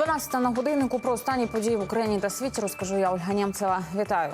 12 на годиннику про останні події в Україні та світі розкажу я Ольга Нємцева. Вітаю.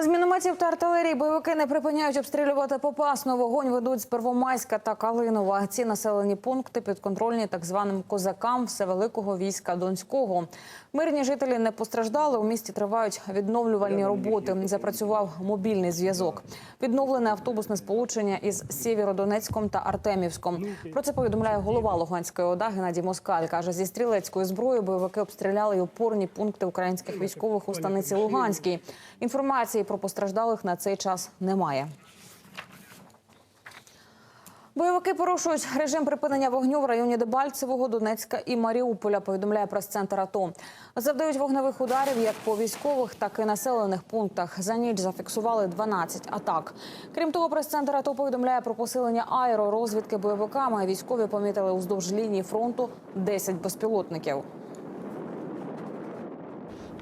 З мінометів та артилерії бойовики не припиняють обстрілювати попасно. Вогонь ведуть з Первомайська та Калинова. Ці населені пункти підконтрольні так званим козакам всевеликого війська Донського. Мирні жителі не постраждали. У місті тривають відновлювальні роботи. Запрацював мобільний зв'язок. Відновлене автобусне сполучення із Сєвєродонецьком та Артемівськом. Про це повідомляє голова Луганської ОДА Геннадій Москаль. Каже, зі стрілецької зброї бойовики обстріляли й опорні пункти українських військових у станиці Луганській. Інформації про постраждалих на цей час немає. Бойовики порушують режим припинення вогню в районі Дебальцевого, Донецька і Маріуполя. Повідомляє прес-центр АТО. Завдають вогневих ударів як по військових, так і населених пунктах. За ніч зафіксували 12 атак. Крім того, прес-центр АТО повідомляє про посилення аеророзвідки бойовиками. Військові помітили уздовж лінії фронту 10 безпілотників.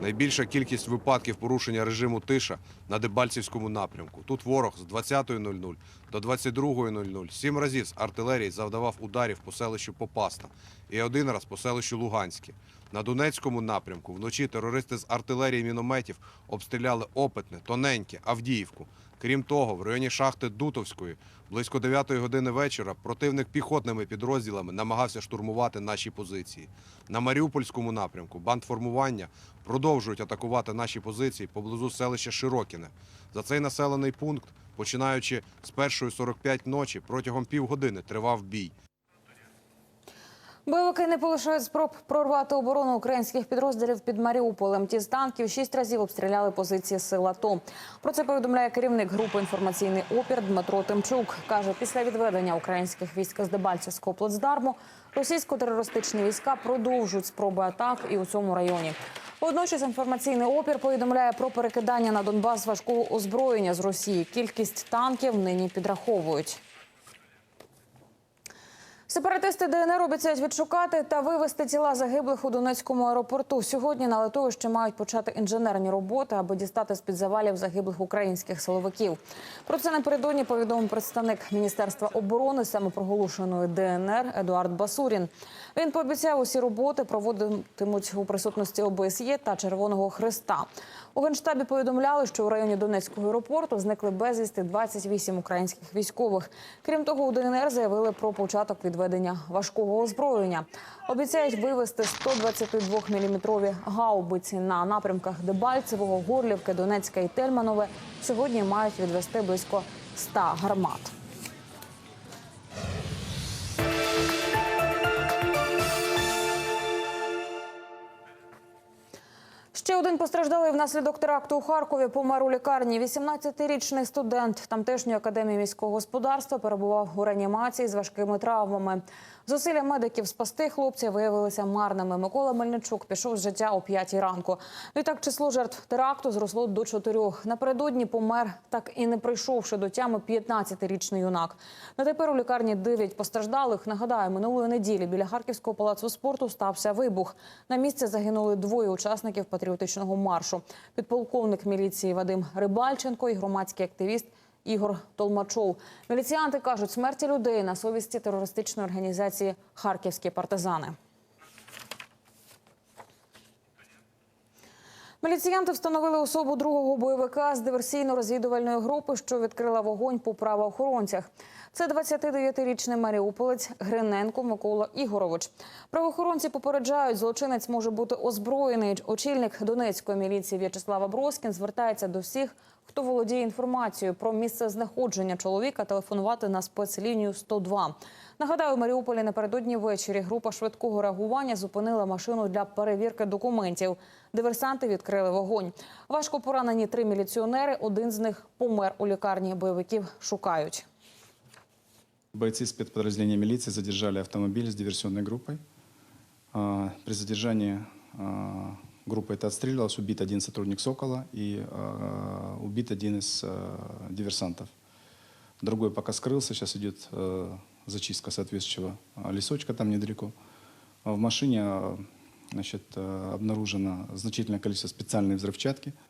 Найбільша кількість випадків порушення режиму тиша на Дебальцівському напрямку. Тут ворог з 20.00 до 22.00 сім разів з артилерії завдавав ударів по селищу Попасна і один раз по селищу Луганське. На Донецькому напрямку вночі терористи з артилерії мінометів обстріляли Опитне, Тоненьке, Авдіївку. Крім того, в районі шахти Дутовської близько 9 години вечора противник піхотними підрозділами намагався штурмувати наші позиції. На Маріупольському напрямку бандформування продовжують атакувати наші позиції поблизу селища Широкіне. За цей населений пункт, починаючи з 1.45 ночі, протягом півгодини тривав бій. Бойовики не полишають спроб прорвати оборону українських підрозділів під Маріуполем. Ті з танків шість разів обстріляли позиції сил АТО. Про це повідомляє керівник групи інформаційний опір Дмитро Тимчук. каже, після відведення українських військ з Дебальцевського плацдарму російсько-терористичні війська продовжують спроби атак і у цьому районі. Водночас інформаційний опір повідомляє про перекидання на Донбас важкого озброєння з Росії. Кількість танків нині підраховують. Сепаратисти ДНР обіцяють відшукати та вивезти тіла загиблих у Донецькому аеропорту. Сьогодні на литовищі мають почати інженерні роботи, аби дістати з під завалів загиблих українських силовиків. Про це напередодні повідомив представник Міністерства оборони самопроголошеної ДНР Едуард Басурін. Він пообіцяв усі роботи проводитимуть у присутності ОБСЄ та Червоного Христа. У генштабі повідомляли, що у районі Донецького аеропорту зникли безвісти 28 українських військових. Крім того, у ДНР заявили про початок відведення важкого озброєння. Обіцяють вивезти 122-мм гаубиці на напрямках Дебальцевого, Горлівки, Донецька і Тельманове. Сьогодні мають відвести близько 100 гармат. Ще один постраждалий внаслідок теракту у Харкові помер у лікарні. 18-річний студент тамтешньої академії міського господарства перебував у реанімації з важкими травмами. Зусилля медиків спасти хлопця виявилися марними. Микола Мельничук пішов з життя о 5 ранку. Відтак число жертв теракту зросло до чотирьох. Напередодні помер, так і не прийшовши до тями 15-річний юнак. На тепер у лікарні 9 постраждалих. Нагадаю, минулої неділі біля Харківського палацу спорту стався вибух. На місці загинули двоє учасників патріотичного маршу. Підполковник міліції Вадим Рибальченко і громадський активіст Ігор Толмачов. Міліціянти кажуть, смерті людей на совісті терористичної організації Харківські партизани. Міліціянти встановили особу другого бойовика з диверсійно-розвідувальної групи, що відкрила вогонь по правоохоронцях. Це 29-річний маріуполець Гриненко Микола Ігорович. Правоохоронці попереджають, злочинець може бути озброєний. Очільник Донецької міліції В'ячеслава Броскін звертається до всіх, хто володіє інформацією про місце знаходження чоловіка, телефонувати на спецлінію 102. Нагадаю, у Маріуполі напередодні ввечері група швидкого реагування зупинила машину для перевірки документів. Диверсанти відкрили вогонь. Важко поранені три міліціонери. Один з них помер у лікарні. Бойовиків шукають. Бойцы спецподразделения милиции задержали автомобиль с диверсионной группой. При задержании а, группа эта отстрелялась, убит один сотрудник «Сокола» и а, убит один из а, диверсантов. Другой пока скрылся, сейчас идет а, зачистка соответствующего а, лесочка там недалеко. А В машине а, значит, а, обнаружено значительное количество специальной взрывчатки –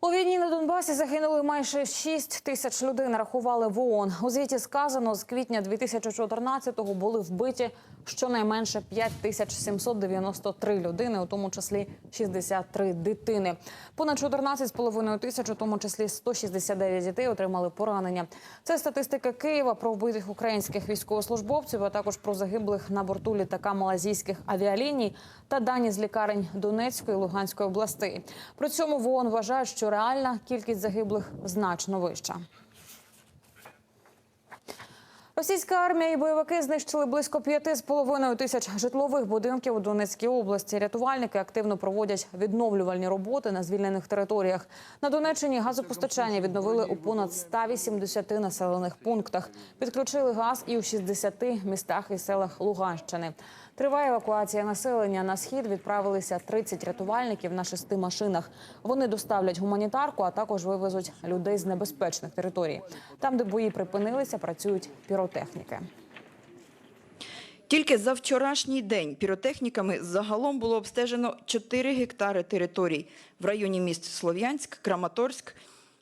У війні на Донбасі загинули майже 6 тисяч людей. Нарахували в ООН. У звіті сказано, з квітня 2014-го були вбиті щонайменше 5793 людини, у тому числі 63 дитини. Понад 14,5 тисяч, у тому числі 169 дітей, отримали поранення. Це статистика Києва про вбитих українських військовослужбовців, а також про загиблих на борту літака малазійських авіаліній та дані з лікарень Донецької і Луганської областей. При цьому в ООН вважають, що реальна кількість загиблих значно вища. Російська армія і бойовики знищили близько п'яти з половиною тисяч житлових будинків у Донецькій області. Рятувальники активно проводять відновлювальні роботи на звільнених територіях. На Донеччині газопостачання відновили у понад 180 населених пунктах. Підключили газ і у 60 містах і селах Луганщини. Триває евакуація населення. На схід відправилися 30 рятувальників на шести машинах. Вони доставлять гуманітарку, а також вивезуть людей з небезпечних територій. Там, де бої припинилися, працюють піротехніки. Тільки за вчорашній день піротехніками загалом було обстежено 4 гектари територій в районі міст Слов'янськ, Краматорськ,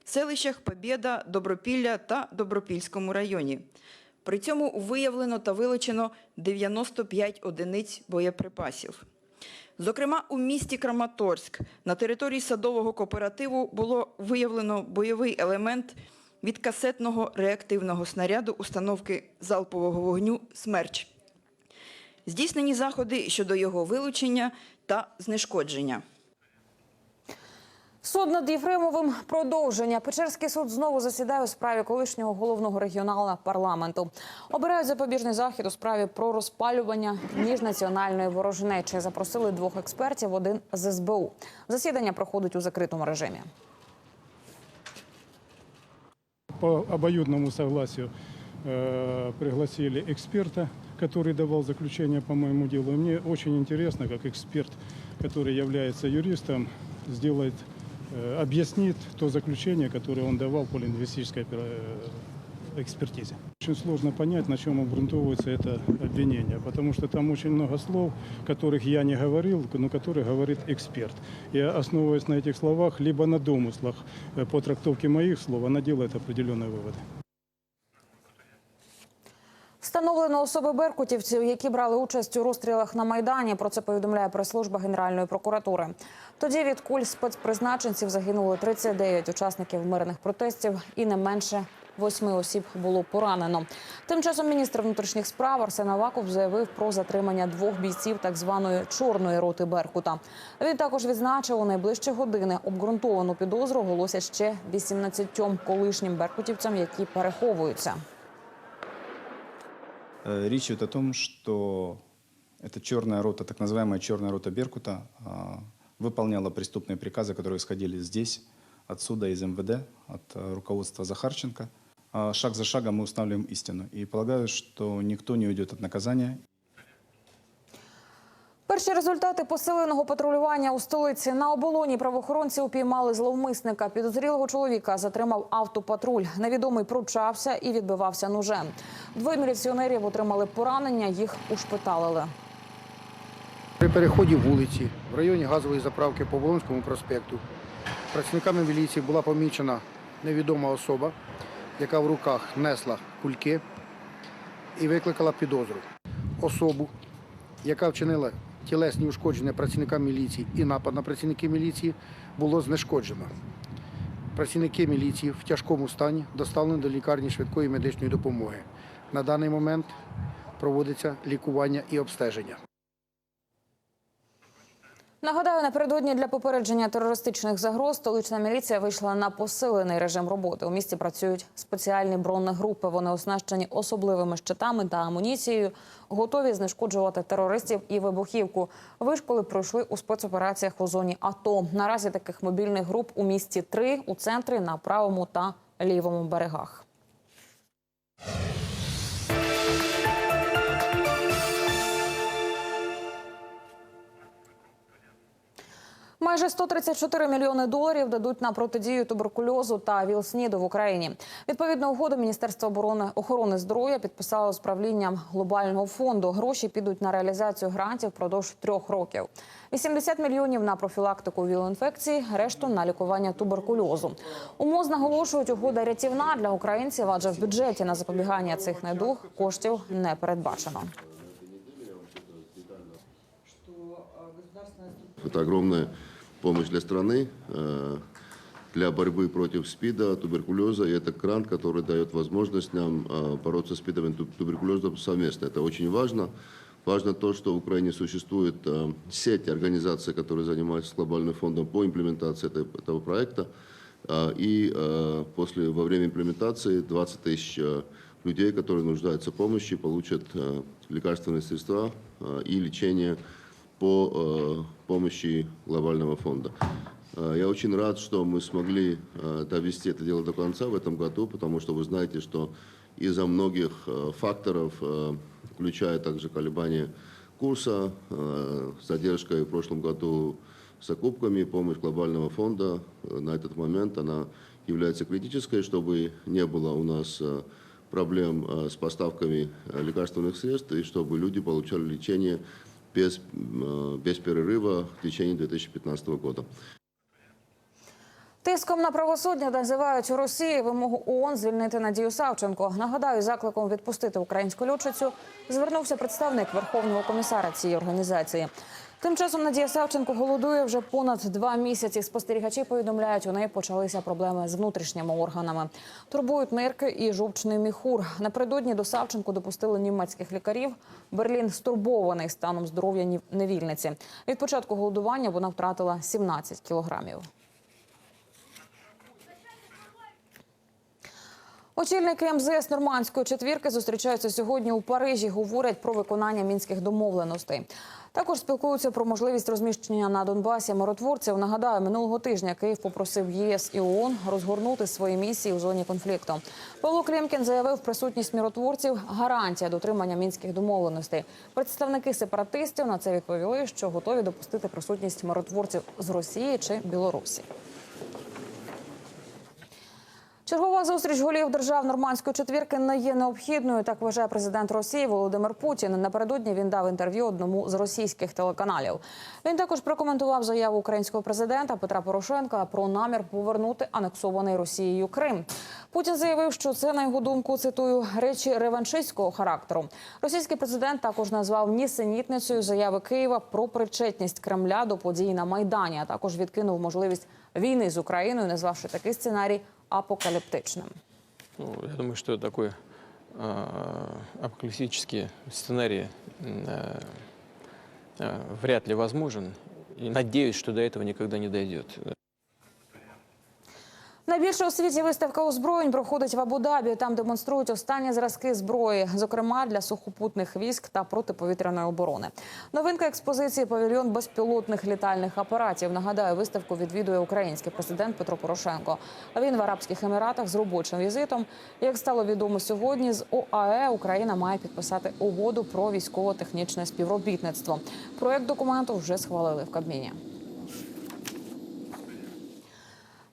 селищах Побєда, Добропілля та Добропільському районі. При цьому виявлено та вилучено 95 одиниць боєприпасів. Зокрема, у місті Краматорськ на території садового кооперативу було виявлено бойовий елемент від касетного реактивного снаряду установки залпового вогню «Смерч». Здійснені заходи щодо його вилучення та знешкодження. Суд над Єфремовим продовження. Печерський суд знову засідає у справі колишнього головного регіонала парламенту. Обирають запобіжний захід у справі про розпалювання міжнаціональної ворожнечі. Запросили двох експертів, один з СБУ. Засідання проходить у закритому режимі. по обоюдному согласию э, пригласили эксперта, который давал заключение по моему делу. И мне очень интересно, как эксперт, который является юристом, сделает, э, объяснит то заключение, которое он давал по лингвистической опера- э, экспертизе. Очень сложно понять, на чем обґрунтовывается это обвинение, потому что там очень много слов, которых я не говорил, но которые говорит эксперт. И основываясь на этих словах, либо на домыслах э, по трактовке моих слов, она делает определенные выводы. Встановлено особи беркутівців, які брали участь у розстрілах на майдані. Про це повідомляє прес-служба Генеральної прокуратури. Тоді від куль спецпризначенців загинули 39 учасників мирних протестів, і не менше восьми осіб було поранено. Тим часом міністр внутрішніх справ Арсен Аваков заявив про затримання двох бійців так званої чорної роти Беркута. Він також відзначив у найближчі години обґрунтовану підозру оголосять ще 18 колишнім беркутівцям, які переховуються. Э, Речь идет о том, что эта черная рота, так называемая черная рота Беркута, а, выполняла преступные приказы, которые исходили здесь, отсюда, из МВД, от э, руководства Захарченко. А Шаг за шагом мы устанавливаем истину. И полагаю, что никто не уйдет от наказания. Перші результати посиленого патрулювання у столиці на оболоні правоохоронці упіймали зловмисника. Підозрілого чоловіка затримав автопатруль. Невідомий пручався і відбивався ножем. Двоє міліціонерів отримали поранення, їх ушпиталили. При переході вулиці в районі газової заправки по Волонському проспекту працівниками міліції була помічена невідома особа, яка в руках несла кульки і викликала підозру. Особу, яка вчинила тілесні ушкодження працівникам міліції і напад на працівників міліції, було знешкоджено. Працівники міліції в тяжкому стані доставлені до лікарні швидкої медичної допомоги. На даний момент проводиться лікування і обстеження. Нагадаю, напередодні для попередження терористичних загроз столична міліція вийшла на посилений режим роботи. У місті працюють спеціальні бронегрупи. Вони оснащені особливими щитами та амуніцією, готові знешкоджувати терористів і вибухівку. Вишколи пройшли у спецопераціях у зоні АТО. Наразі таких мобільних груп у місті три у центрі на правому та лівому берегах. Майже 134 мільйони доларів дадуть на протидію туберкульозу та вілсніду в Україні. Відповідно угоду міністерства оборони охорони здоров'я підписало з правлінням глобального фонду. Гроші підуть на реалізацію грантів впродовж трьох років. 80 мільйонів на профілактику вілоінфекції, решту на лікування туберкульозу. Умоз наголошують угода рятівна для українців, адже в бюджеті на запобігання цих недуг коштів не передбачено. Это огромная помощь для страны, э, для борьбы против СПИДа, туберкулеза. И это грант, который дает возможность нам э, бороться с СПИДом и туб- туберкулезом совместно. Это очень важно. Важно то, что в Украине существует э, сеть организаций, которые занимаются глобальным фондом по имплементации этого проекта. И после, во время имплементации 20 тысяч людей, которые нуждаются в помощи, получат лекарственные средства и лечение по э, помощи глобального фонда. Э, Я очень рад, что мы смогли э, довести это дело до конца в этом году, потому что вы знаете, что из-за многих факторов, включая также колебания курса, задержка в прошлом году с закупками, помощь глобального фонда на этот момент, она является критической, чтобы не было у нас проблем с поставками лекарственных средств и чтобы люди получали лечение без, э, без перерыва в течение 2015 года. Тиском на правосуддя називають у Росії вимогу ООН звільнити Надію Савченко. Нагадаю, закликом відпустити українську льотчицю звернувся представник Верховного комісара цієї організації. Тим часом Надія Савченко голодує вже понад два місяці. Спостерігачі повідомляють, у неї почалися проблеми з внутрішніми органами. Турбують нирки і жовчний міхур. Напередодні до Савченко допустили німецьких лікарів. Берлін стурбований станом здоров'я невільниці. Від початку голодування вона втратила 17 кілограмів. Очільники МЗС Нормандської четвірки зустрічаються сьогодні у Парижі. Говорять про виконання мінських домовленостей. Також спілкуються про можливість розміщення на Донбасі миротворців. Нагадаю, минулого тижня Київ попросив ЄС і ООН розгорнути свої місії у зоні конфлікту. Павло Клімкін заявив, присутність миротворців гарантія дотримання мінських домовленостей. Представники сепаратистів на це відповіли, що готові допустити присутність миротворців з Росії чи Білорусі. Чергова зустріч голів держав нормандської четвірки не є необхідною. Так вважає президент Росії Володимир Путін. Напередодні він дав інтерв'ю одному з російських телеканалів. Він також прокоментував заяву українського президента Петра Порошенка про намір повернути анексований Росією Крим. Путін заявив, що це на його думку цитую речі реваншистського характеру. Російський президент також назвав нісенітницею заяви Києва про причетність Кремля до подій на майдані. А також відкинув можливість війни з Україною, назвавши такий сценарій апокаліптичним. Ну, я думаю, что такой э, апокалиптический сценарий э, э, вряд ли возможен. И надеюсь, что до этого никогда не дойдет. Найбільша у світі виставка озброєнь проходить в Абу-Дабі. Там демонструють останні зразки зброї, зокрема для сухопутних військ та протиповітряної оборони. Новинка експозиції павільйон безпілотних літальних апаратів. Нагадаю, виставку відвідує український президент Петро Порошенко. Він в Арабських Еміратах з робочим візитом. Як стало відомо сьогодні, з ОАЕ Україна має підписати угоду про військово-технічне співробітництво. Проект документу вже схвалили в Кабміні.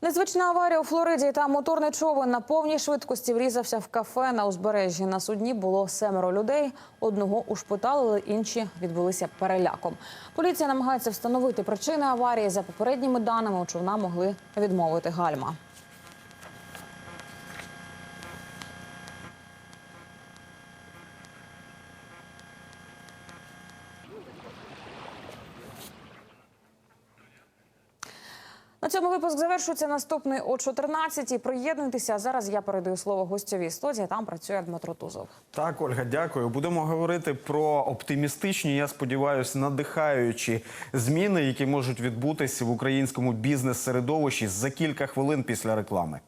Незвична аварія у Флориді. та моторний човен на повній швидкості врізався в кафе на узбережжі. На судні було семеро людей. Одного ушпиталили, інші відбулися переляком. Поліція намагається встановити причини аварії. За попередніми даними у човна могли відмовити гальма. На цьому випуск завершується. Наступний о 14-й. Приєднуйтеся. Зараз я передаю слово гостьовій студії. Там працює Дмитро Тузов. Так, Ольга, дякую. Будемо говорити про оптимістичні, я сподіваюся, надихаючі зміни, які можуть відбутися в українському бізнес-середовищі за кілька хвилин після реклами.